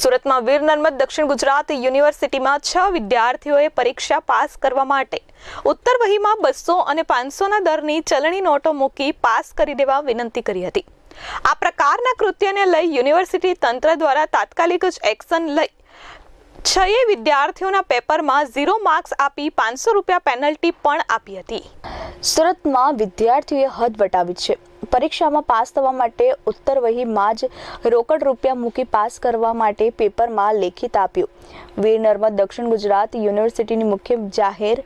સુરતમાં વીર નર્મદ દક્ષિણ ગુજરાત યુનિવર્સિટીમાં છ વિદ્યાર્થીઓએ પરીક્ષા પાસ કરવા માટે ઉત્તર વહીમાં બસો અને પાંચસોના દરની ચલણી નોટો મૂકી પાસ કરી દેવા વિનંતી કરી હતી. આ પ્રકારના કૃત્યને લઈ યુનિવર્સિટી તંત્ર દ્વારા તાત્કાલિક જ એક્શન લઈ છએ વિદ્યાર્થીઓના પેપરમાં ઝીરો માર્ક્સ આપી પાંચસો રૂપિયા પેનલ્ટી પણ આપી હતી. સુરતમાં વિદ્યાર્થીઓએ હદ વટાવી છે. પરીક્ષામાં પાસ થવા માટે ઉત્તર વહીમાં જ રોકડ રૂપિયા મૂકી પાસ કરવા માટે પેપરમાં લેખિત આપ્યું. વીર નર્મદ દક્ષિણ ગુજરાત યુનિવર્સિટીની મુખ્ય જાહેર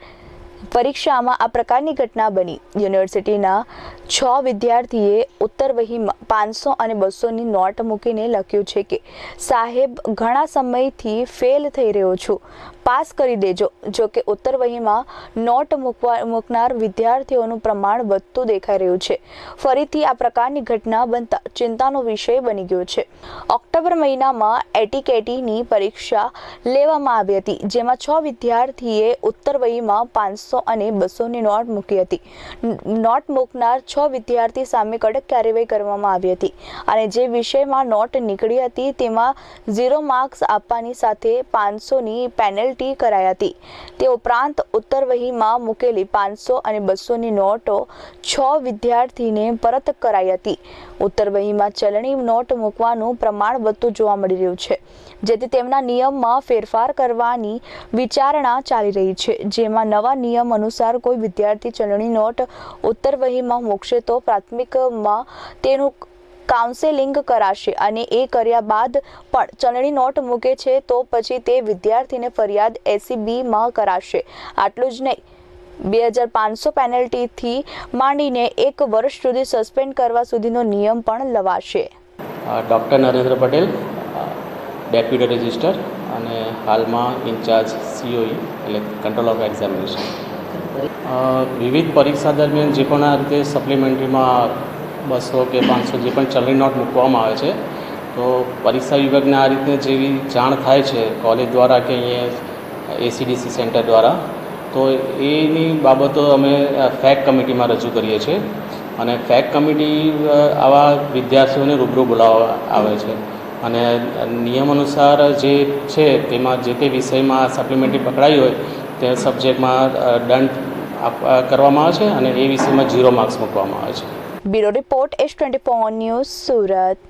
પરીક્ષામાં આ પ્રકારની ઘટના બની. યુનિવર્સિટીના છ વિદ્યાર્થીએ ઉત્તર વહીમાં પાંચસો અને બસોની નોટ મૂકીને લખ્યું છે કે, સાહેબ, ઘણા સમયથી ફેલ થઈ રહ્યો છું. પાસ કરી દેજો. જો કે ઉત્તર વહીમાં નોટ મૂકવા, મૂકનાર વિદ્યાર્થીઓનું પ્રમાણ વધતું દેખાઈ રહ્યું છે. ફરીથી આ પ્રકારની ઘટના બનતા ચિંતાનો વિષય બની ગયો છે. ઓક્ટોબર મહિનામાં એટીકેટીની પરીક્ષા લેવામાં આવી હતી, જેમાં છ વિદ્યાર્થીએ ઉત્તર વહીમાં પાંચસો અને બસોની નોટ મૂકી હતી. નોટ મૂકનાર છ વિદ્યાર્થી સામે કડક કાર્યવાહી કરવામાં આવી હતી અને જે વિષયમાં નોટ નીકળી હતી તેમાં ઝીરો માર્ક્સ આપવાની સાથે પાંચસોની પેનલ્ટી કરાઈ હતી. તે ઉપરાંત ઉત્તર વહીમાં મૂકેલી પાંચસો અને બસોની નોટો છ વિદ્યાર્થીને પરત કરાઈ હતી. ઉત્તર વહીમાં ચલણી નોટ મૂકવાનું પ્રમાણ વધતું જોવા મળી રહ્યું છે, જેથી તેમના નિયમમાં ફેરફાર કરવાની વિચારણા ચાલી રહી છે. જેમાં નવા નિયમ અનુસાર કોઈ વિદ્યાર્થી ચલણી નોટ ઉત્તર વહીમાં મૂકશે તો પ્રાથમિકમાં તેનું કાઉન્સેલિંગ કરાશે અને એ કર્યા બાદ પણ ચલણી નોટ મૂકે છે તો પછી તે વિદ્યાર્થીને ફરિયાદ એસીબીમાં કરાશે. આટલું જ નહીં. બે હજાર પાંચસો પેનલ્ટીથી માંડીને એક વર્ષ સુધી સસ્પેન્ડ કરવા સુધીનો નિયમ પણ લવાશે. Doctor Narendra Patel deputy registrar અને હાલમાં ઇન્ચાર્જ સીઓઈ, એટલે કંટ્રોલ ઓફ એક્ઝામિનેશન. વિવિધ પરીક્ષા દરમિયાન જે પણ આ રીતે સપ્લિમેન્ટરીમાં બસો કે પાંચસો જે પણ ચલણી નોટ મૂકવામાં આવે છે, તો પરીક્ષા વિભાગને આ રીતે જેવી જાણ થાય છે, કોલેજ દ્વારા કે અહીંયા એસીડીસી સેન્ટર દ્વારા તો એની બાબતો અમે ફેક કમિટીમાં રજૂ કરીએ છીએ અને ફેક કમિટી આવા વિદ્યાર્થીઓને રૂબરૂ બોલાવવા આવે છે. અને નિયમ અનુસાર જે છે તેમાં જે તે વિષયમાં સપ્લિમેન્ટરી પકડાઈ હોય તે સબ્જેક્ટમાં દંડ કરવામાં આવે છે અને એ વિષયમાં ઝીરો માર્ક્સ મૂકવામાં આવે છે. Bureau report S twenty news Surat.